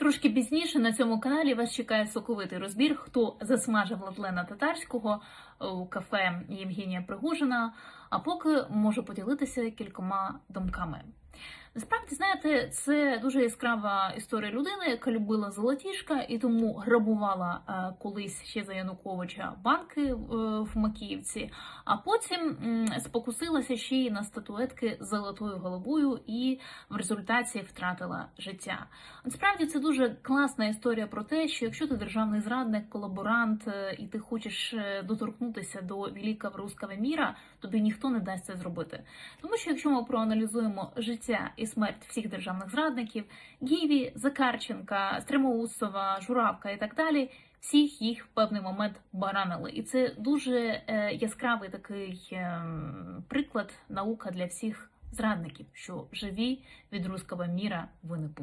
Трошки пізніше на цьому каналі вас чекає соковитий розбір, хто засмажив Владлена Татарського у кафе Євгенія Пригожина. А поки можу поділитися кількома думками. Насправді, знаєте, це дуже яскрава історія людини, яка любила золотішка і тому грабувала е, колись ще за Януковича банки е, в Макіївці, а потім спокусилася ще й на статуетки з золотою головою і в результаті втратила життя. Насправді це дуже класна історія про те, що якщо ти державний зрадник, колаборант е, і ти хочеш доторкнутися до великого русского міра, тобі ніхто не дасть це зробити. Тому що якщо ми проаналізуємо життя і смерть всіх державних зрадників, Гіві, Закарченка, Стримоусова, Журавка і так далі. Всіх їх в певний момент баранили, і це дуже е, яскравий такий е, приклад наука для всіх зрадників, що живі від руського міра ви не будете.